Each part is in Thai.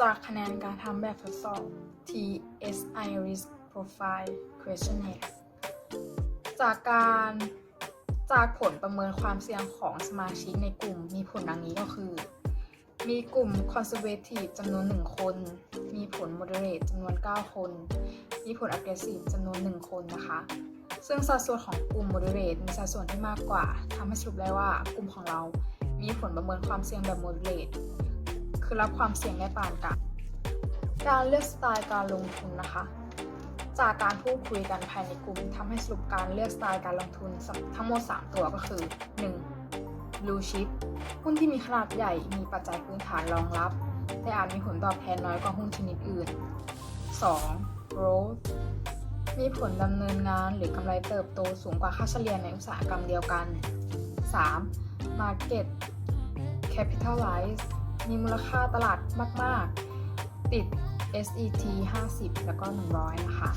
จากคะแนนการทำแบบทดสอบ TSI Risk Profile Questionnaire จากการจากผลประเมินความเสี่ยงของสมาชิกในกลุ่มมีผลดังนี้ก็คือ มีกลุ่ม Conservative จำนวน 1 คน มีผล Moderate จำนวน 9 คน มีผล Aggressive จำนวน 1 คนนะคะ ซึ่งสัดส่วนของกลุ่ม Moderate มีสัดส่วนที่มากกว่าทำให้สรุปได้ว่ากลุ่มของเรา มีผลประเมินความเสี่ยงแบบ Moderate คือรับความเสี่ยงได้ปานกลางการเลือกสไตล์การลงทุนนะคะ จากการพูดคุยกันภายในกลุ่มทำให้สรุปการเลือกสไตล์การลงทุนทั้งหมด 3 ตัวก็คือ 1. Blue Chip หุ้นที่มีขนาดใหญ่มีปัจจัยพื้นฐานรองรับ แต่อาจมีผลตอบแทนน้อยกว่าหุ้นชนิดอื่น 2. Growth มีผลดำเนินงานหรือกำไรเติบโตสูงกว่าค่าเฉลี่ยในอุตสาหกรรมเดียวกัน 3. Market Capitalize มีมูลค่าตลาดมาก ๆ ติด SET 50 แล้วก็ 100 นะคะ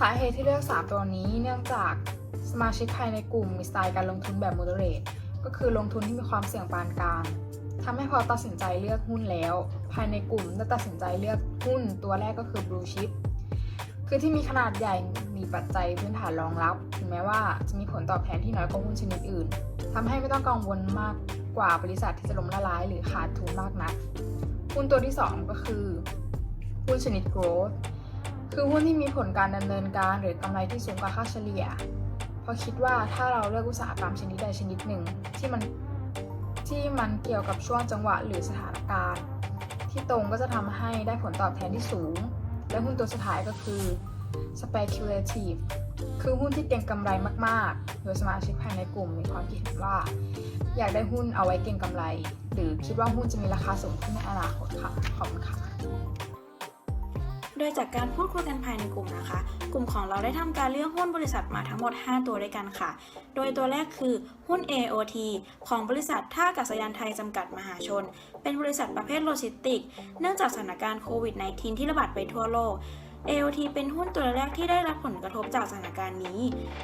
สาเหตุที่เลือก 3 ตัวนี้เนื่องจากสมาชิกภายในกลุ่มมีสไตล์การลงทุนแบบ moderate ก็คือลงทุนที่มีความเสี่ยงปานกลางทำให้พอตัดสินใจเลือกหุ้นแล้ว ภายในกลุ่มได้ตัดสินใจเลือกหุ้นตัวแรกก็คือ blue chip คือที่มีขนาดใหญ่มีปัจจัยพื้นฐานรองรับ ถึงแม้ว่าจะมีผลตอบแทนที่น้อยกว่าหุ้นชนิดอื่นทำให้ไม่ต้องกังวลมาก กว่าบริษัทที่จะล้มละลายหรือขาดทุนมากนัก หุ้นตัวที่ 2 ก็คือ หุ้นชนิด growth คือหุ้นที่มีผลการดำเนินการหรือกำไรที่สูงกว่าค่าเฉลี่ย เพราะคิดว่าถ้าเราเลือกอุตสาหกรรมชนิดใดชนิดหนึ่ง ที่มันที่มันเกี่ยวกับช่วงจังหวะหรือสถานการณ์ ที่ตรงก็จะทำให้ได้ผลตอบแทนที่สูง และหุ้นตัวสุดท้ายก็คือ speculative คือหุ้นที่เก็งกำไรมากๆ โดยสมาชิกภายในกลุ่มมีความคิดเห็นว่า อยากได้หุ้นเอาไว้เก็งกำไร หรือคิดว่าหุ้นจะมีราคาสูงขึ้นในอนาคตค่ะ ขอบคุณค่ะ โดยจากการพูดคุยกันภายในกลุ่มนะคะ กลุ่มของเราได้ทำการเลือกหุ้นบริษัทมาทั้งหมด 5 ตัวด้วยกันค่ะ โดยตัวแรกคือหุ้น AOT ของบริษัทท่าอากาศยานไทยจำกัดมหาชน เป็นบริษัทประเภทโลจิสติก เนื่องจากสถานการณ์โควิด -19 ที่ระบาดไปทั่วโลก AOT เป็นหุ้นตัวแรกที่ได้รับผลกระทบจากสถานการณ์นี้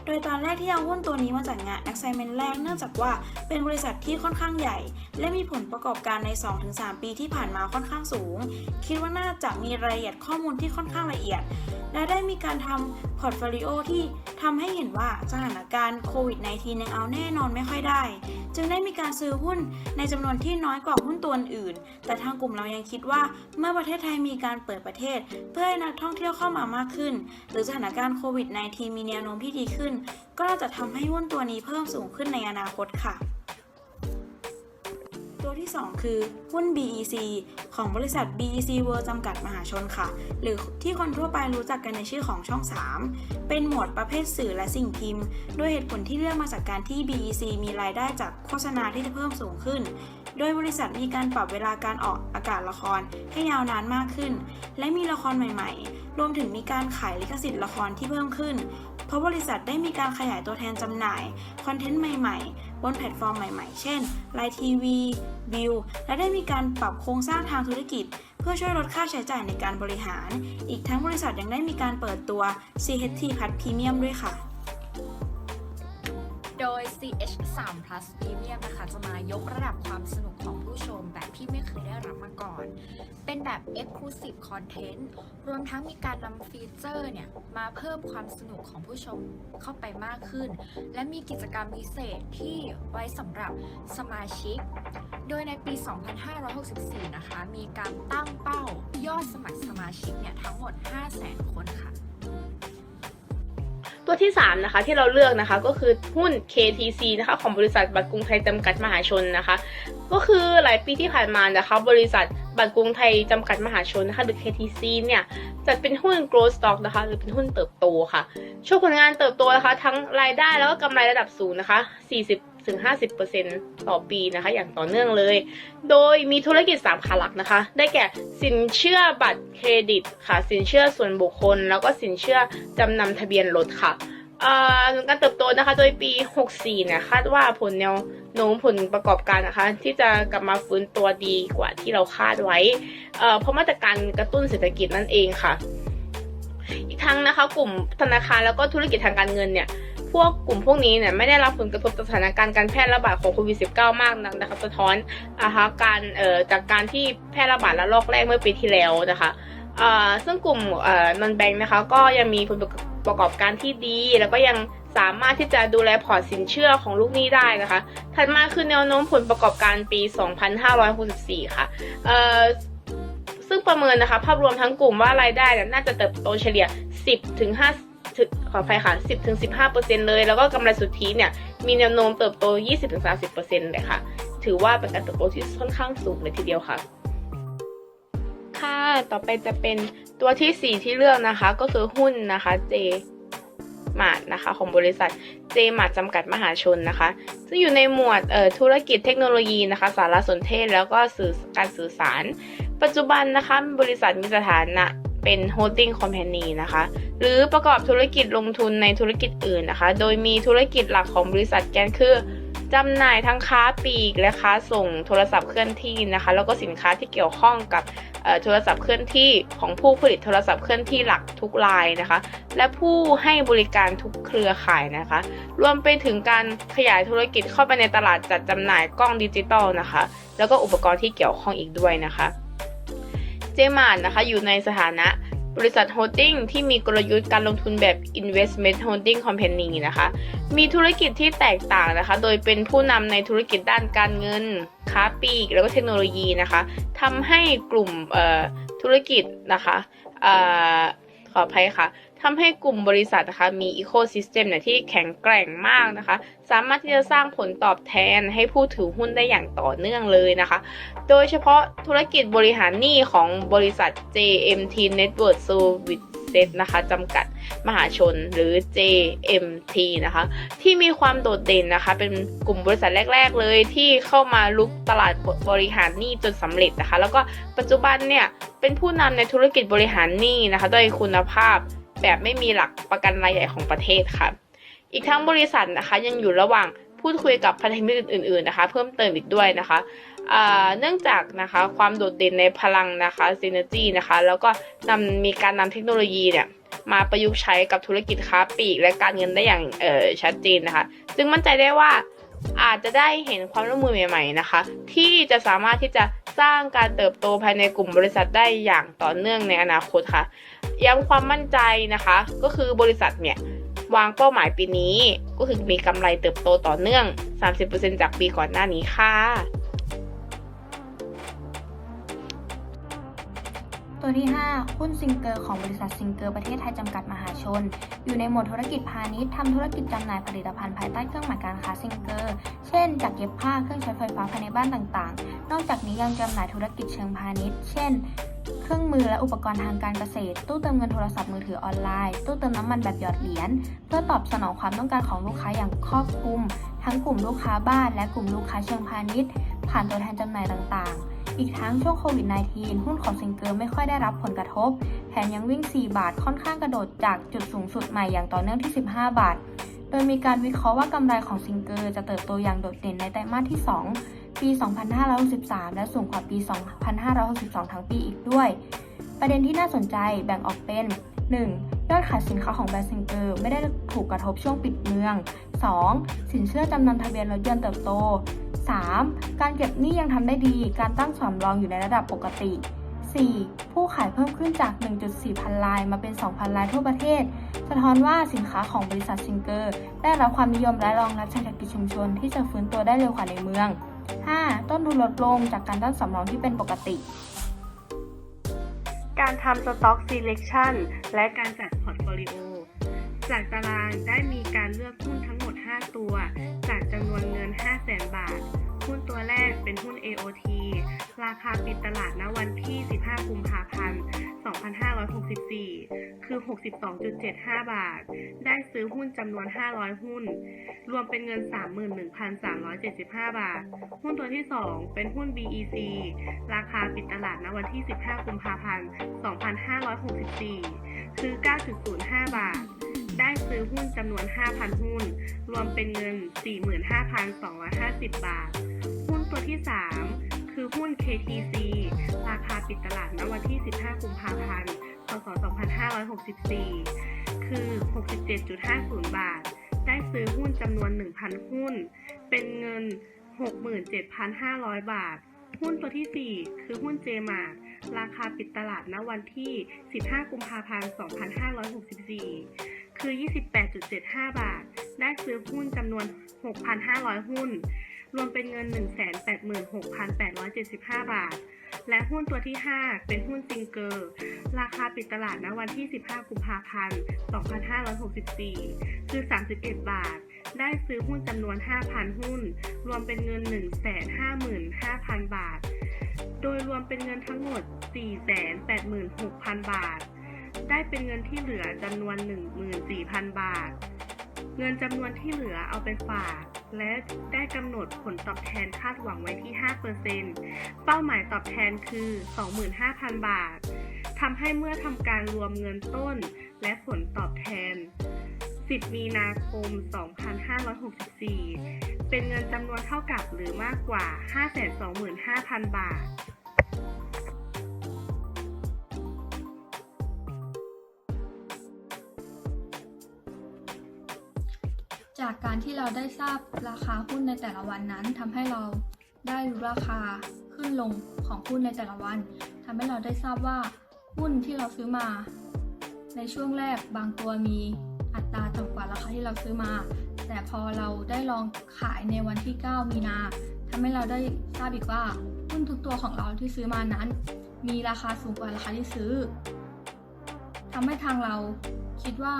โดยตอนแรกที่เอาหุ้นตัวนี้มาจัดงาน assignment แรกเนื่องจากว่าเป็นบริษัทที่ค่อนข้างใหญ่ และมีผลประกอบการใน 2-3 ปีที่ผ่านมาค่อนข้างสูง คิดว่าน่าจะมีรายละเอียดข้อมูลที่ค่อนข้างละเอียด และได้มีการทำพอร์ตโฟลิโอที่ทำให้เห็นว่าสถานการณ์โควิด -19 ยังเอาแน่นอนไม่ค่อยได้ จึงได้มีการซื้อหุ้นในจำนวนที่น้อยกว่าหุ้นตัวอื่น แต่ทางกลุ่มเรายังคิดว่าเมื่อประเทศไทยมีการเปิดประเทศ เพื่อให้นักท่องเที่ยวเข้ามามากขึ้น หรือสถานการณ์โควิด -19 มีแนวโน้มที่ดีขึ้น ก็จะทำให้หุ้นตัวนี้เพิ่มสูงขึ้นในอนาคตค่ะ ตัวที่ 2 คือหุ้น BEC ของบริษัท BEC World จำกัดมหาชนค่ะ หรือที่คนทั่วไปรู้จักกันในชื่อของช่อง 3 เป็นหมวดประเภทสื่อและสิ่งพิมพ์โดยเหตุผลที่เลือกมาจากการที่ BEC มีรายได้จากโฆษณาที่จะเพิ่มสูงขึ้นโดยบริษัทมีการปรับเวลาการออกอากาศละครให้ยาวนานมากขึ้น และมีละครใหม่ๆ รวมถึงมีการขายลิขสิทธิ์ละครที่เพิ่มขึ้น เพราะบริษัทได้มีการขยายตัวแทนจำหน่าย คอนเทนต์ใหม่ ๆ บนแพลตฟอร์มใหม่ๆ เช่นไลทีวีวิวและได้มีการปรับโครงสร้างทางธุรกิจ เพื่อช่วยลดค่าใช้จ่ายในการบริหาร อีกทั้งบริษัทยังได้มีการเปิดตัว CHT พัดพรีเมียมด้วยค่ะ โดย CH3 Plus Premium นะคะ จะมายกระดับความสนุกของผู้ชมแบบที่ไม่เคยได้รับมาก่อน เป็นแบบ Exclusive Content รวมทั้งมีการนำฟีเจอร์เนี่ย มาเพิ่มความสนุกของผู้ชมเข้าไปมากขึ้น และมีกิจกรรมพิเศษที่ไว้สำหรับสมาชิก โดยในปี 2564 นะคะ มีการตั้งเป้ายอดสมัครสมาชิกเนี่ย ทั้งหมด 500,000 คนค่ะ ตัวที่ 3 นะคะ ที่เราเลือกนะคะก็คือหุ้น KTC นะคะของบริษัทบัตรกรุงไทยจำกัดมหาชนนะคะ ก็คือหลายปีที่ผ่านมานะคะ บริษัทบัตรกรุงไทยจำกัดมหาชนนะคะหรือ KTC เนี่ยจัดเป็นหุ้น growth stock นะคะ หรือเป็นหุ้นเติบโตค่ะ ช่วงผลงานเติบโตนะคะ ทั้งรายได้แล้วก็กำไรระดับสูงนะคะ 40 ถึง 50%ต่อปีนะคะ อย่างต่อเนื่องเลย โดยมีธุรกิจ 3 ขาหลักนะคะ ได้แก่สินเชื่อบัตรเครดิตค่ะ สินเชื่อส่วนบุคคล แล้วก็สินเชื่อจำนำทะเบียนรถค่ะอ่าการเติบโตนะคะ โดยปี 64 เนี่ยคาดว่าผลแนวโน้มผลประกอบการนะคะ ที่จะกลับมาฟื้นตัวดีกว่าที่เราคาดไว้ เพราะมาตรการกระตุ้นเศรษฐกิจนั่นเองค่ะ อีกทั้งนะคะ กลุ่มธนาคารแล้วก็ธุรกิจทางการเงินเนี่ย พวกกลุ่มพวกนี้เนี่ยไม่ได้รับผลกระทบจากสถานการณ์การแพร่ระบาดของโควิด -19 มากนักนะคะสะท้อนอาฮะการเอ่อจากการที่แพร่ระบาดระลอกแรกเมื่อปีที่แล้วนะคะอ่าซึ่งกลุ่มเอ่อนอนแบงค์นะคะก็ยังมีผลประกอบการที่ดี แล้วก็ยังสามารถที่จะดูแลพอร์ตสินเชื่อของลูกหนี้ได้นะคะ ถัดมาคือแนวโน้มผลประกอบการปี 2564 ค่ะเอ่อซึ่งประเมินนะคะ ภาพรวมทั้งกลุ่มว่ารายได้เนี่ยน่าจะเติบโตเฉลี่ย 10ขออภัยค่ะ 10-15%เลย แล้วก็กำไรสุทธิเนี่ย มีแนวโน้มเติบโต 20-30%เลยค่ะ ถือว่าเป็นการเติบโตที่ค่อนข้างสูงเลยทีเดียวค่ะ ค่ะ ต่อไปจะเป็นตัวที่ 4 ที่เลือกนะคะ ก็คือหุ้นนะคะ J มาดนะคะของบริษัท J มาดจำกัดมหาชนนะคะ ซึ่งอยู่ในหมวดธุรกิจเทคโนโลยีนะคะ สารสนเทศแล้วก็สื่อการสื่อสาร ปัจจุบันนะคะบริษัทมีสถานะ เป็น holding company นะคะ หรือประกอบธุรกิจลงทุนในธุรกิจอื่นนะคะ โดยมีธุรกิจหลักของบริษัทแกนคือจำหน่ายทั้งค้าปลีกและค้าส่งโทรศัพท์เคลื่อนที่นะคะ แล้วก็สินค้าที่เกี่ยวข้องกับโทรศัพท์เคลื่อนที่ของผู้ผลิตโทรศัพท์เคลื่อนที่หลักทุกรายนะคะ และผู้ให้บริการทุกเครือข่ายนะคะ รวมไปถึงการขยายธุรกิจเข้าไปในตลาดจัดจำหน่ายกล้องดิจิตอลนะคะ แล้วก็อุปกรณ์ที่เกี่ยวข้องอีกด้วยนะคะ เจมานนะคะอยู่ในสถานะบริษัทโฮลดิ้งที่มีกลยุทธ์การลงทุนแบบ Investment Holding Company นะคะ มีธุรกิจที่แตกต่างนะคะ โดยเป็นผู้นำในธุรกิจด้านการเงิน ค้าปลีก แล้วก็เทคโนโลยีนะคะทำให้กลุ่มธุรกิจนะคะออขออภัยค่ะ ทำให้กลุ่มบริษัทนะคะมีอีโคซิสเต็มเนี่ยที่แข็งแกร่งมากนะคะ สามารถที่จะสร้างผลตอบแทนให้ผู้ถือหุ้นได้อย่างต่อเนื่องเลยนะคะ โดยเฉพาะธุรกิจบริหารหนี้ของบริษัท JMT Network Services นะคะจำกัดมหาชนหรือ JMT นะคะ ที่มีความโดดเด่นนะคะ เป็นกลุ่มบริษัทแรก ๆ เลยที่เข้ามาลุกตลาดบริหารหนี้จนสำเร็จนะคะ แล้วก็ปัจจุบันเนี่ยเป็นผู้นำในธุรกิจบริหารหนี้นะคะ ด้วยคุณภาพ แบบไม่มีหลักประกันรายใหญ่ของประเทศค่ะ อีกทั้งบริษัทนะคะยังอยู่ระหว่างพูดคุยกับพันธมิตรอื่นๆนะคะ เพิ่มเติมอีกด้วยนะคะเนื่องจากนะคะความโดดเด่นในพลังนะคะ synergy นะคะ แล้วก็นำมีการนำเทคโนโลยีเนี่ยมาประยุกต์ใช้กับธุรกิจค้าปลีกและการเงินได้อย่างชัดเจนนะคะจึงมั่นใจได้ว่า อาจจะได้เห็นความร่วมมือใหม่ ๆนะคะ ที่จะสามารถที่จะสร้างการเติบโตภายในกลุ่มบริษัทได้อย่างต่อเนื่องในอนาคตค่ะ ย้ำความมั่นใจนะคะ ก็คือบริษัทเนี่ยวางเป้าหมายปีนี้ ก็คือมีกำไรเติบโตต่อเนื่อง 30%จากปีก่อนหน้านี้ค่ะ ตัวที่ 5 หุ้นซิงเกอร์ของบริษัทซิงเกอร์ประเทศไทยจำกัดมหาชน อยู่ในหมวดธุรกิจพาณิชย์ทำธุรกิจจำหน่ายผลิตภัณฑ์ภายใต้เครื่องหมายการค้าซิงเกอร์ เช่นจักรเย็บผ้าเครื่องใช้ไฟฟ้าภายในบ้านต่างๆ นอกจากนี้ยังจำหน่ายธุรกิจเชิงพาณิชย์ เช่น เครื่องมือและอุปกรณ์ทางการเกษตร ตู้เติมเงินโทรศัพท์มือถือออนไลน์ ตู้เติมน้ำมันแบบหยอดเหรียญ เพื่อตอบสนองความต้องการของลูกค้าอย่างครอบคลุม ทั้งกลุ่มลูกค้าบ้าน และกลุ่มลูกค้าเชิงพาณิชย์ ผ่านตัวแทนจำหน่ายต่างๆ อีกทั้งช่วงโควิด -19 หุ้นของซิงเกิลไม่ค่อยได้รับผลกระทบ แถมยังวิ่ง 4 บาทค่อนข้างกระโดดจากจุดสูงสุดใหม่อย่างต่อเนื่องที่ 15 บาท โดยมีการวิเคราะห์ว่ากำไรของซิงเกิลจะเติบโตอย่างโดดเด่นในไตรมาสที่ 2 ปี 2563 และสูงกว่าปี 2562 ทั้งปีอีกด้วย ประเด็นที่น่าสนใจแบ่งออกเป็น 1. ยอดขายสินค้าของแบรนด์ซิงเกิลไม่ได้ถูกกระทบช่วงปิดเมือง 2. สินเชื่อจำนำทะเบียนรถยนต์เติบโต 3. การเก็บหนี้ยังทำได้ดี การตั้งสำรองอยู่ในระดับปกติ 4. ผู้ขายเพิ่มขึ้นจาก 1.4 พันลายมาเป็น 2,000 ลายทั่วประเทศ สะท้อนว่าสินค้าของบริษัทซิงเกอร์ได้รับความนิยมและรองรับเศรษฐกิจชุมชนที่จะฟื้นตัวได้เร็วกว่าในเมือง 5. ต้นทุนลดลงจากการตั้งสำรองที่เป็นปกติ การทำสต็อกซีเลคชั่นและการจัดพอร์ตโฟลิโอ จากตารางได้มีการเลือกหุ้นทั้งหมด 5 ตัว จากจำนวนเงิน 500,000 บาท หุ้นตัวแรกเป็นหุ้น AOT ราคาปิดตลาดณวันที่ 15 กุมภาพันธ์ 2564 คือ 62.75 บาท ได้ซื้อหุ้นจำนวน 500 หุ้น รวมเป็นเงิน 31,375 บาท หุ้นตัวที่ 2 เป็นหุ้น BEC ราคาปิดตลาดณวันที่ 15 กุมภาพันธ์ 2564 คือ 9.05 บาท ได้ซื้อหุ้นจำนวน 5,000 หุ้น รวมเป็นเงิน 45,250 บาท หุ้นตัวที่ 3 คือหุ้น KTC ราคาปิดตลาดณวันที่ 15 กุมภาพันธ์ พศ 2564 คือ 67.50 บาท ได้ซื้อหุ้นจำนวน 1,000 หุ้น เป็นเงิน 67,500 บาท หุ้นตัวที่ 4 คือหุ้นเจมาร์ราคาปิดตลาดณวันที่ 15 กุมภาพันธ์ 2564 คือ 28.75 บาท ได้ซื้อหุ้นจำนวน 6,500 หุ้น รวมเป็นเงิน 186,875 บาท และหุ้นตัวที่ 5 เป็นหุ้นซิงเกอร์ ราคาปิดตลาดณวันที่ 15 กุมภาพันธ์ 2564 คือ 31 บาท ได้ซื้อหุ้นจำนวน 5,000 หุ้น รวมเป็นเงิน 155,000 บาท โดยรวมเป็นเงินทั้งหมด 486,000 บาท ได้เป็นเงินที่เหลือจำนวน 14,000 บาท เงินจำนวนที่เหลือเอาไปฝาก และได้กำหนดผลตอบแทนคาดหวังไว้ที่ 5%เป้าหมายตอบแทนคือ 25,000 บาททำให้เมื่อทำการรวมเงินต้นและผลตอบแทน 10 มีนาคม 2564 เป็นเงินจำนวนเท่ากับหรือมากกว่า 525,000 บาท จากการที่เราได้ทราบราคาหุ้นในแต่ละวันนั้นทำให้เราได้รู้ราคาขึ้นลงของหุ้นในแต่ละวันทำให้เราได้ทราบว่าหุ้นที่เราซื้อมา ในช่วงแรกบางตัวมีอัตราต่ำกว่าราคาที่เราซื้อมา แต่พอเราได้ลองขายในวันที่ 9 มีนาทำให้เราได้ทราบอีกว่าหุ้นทุกตัวของเราที่ซื้อมานั้น มีราคาสูงกว่าราคาที่ซื้อทำให้ทางเราคิดว่า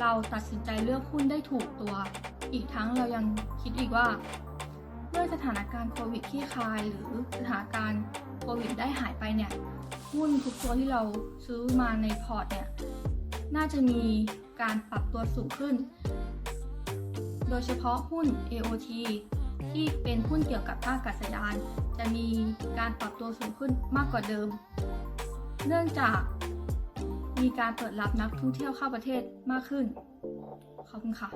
เราตัดสินใจเลือกหุ้นได้ถูกตัว อีกทั้งเรายังคิดอีกว่า เมื่อสถานการณ์โควิดที่คลายหรือสถานการณ์โควิดได้หายไปเนี่ย หุ้นทุกตัวที่เราซื้อมาในพอร์ตเนี่ย น่าจะมีการปรับตัวสูงขึ้น โดยเฉพาะหุ้น AOT ที่เป็นหุ้นเกี่ยวกับท่าอากาศยาน จะมีการปรับตัวสูงขึ้นมากกว่าเดิม เนื่องจาก มีการเปิดรับนักท่องเที่ยวเข้าประเทศมากขึ้น ขอบคุณค่ะ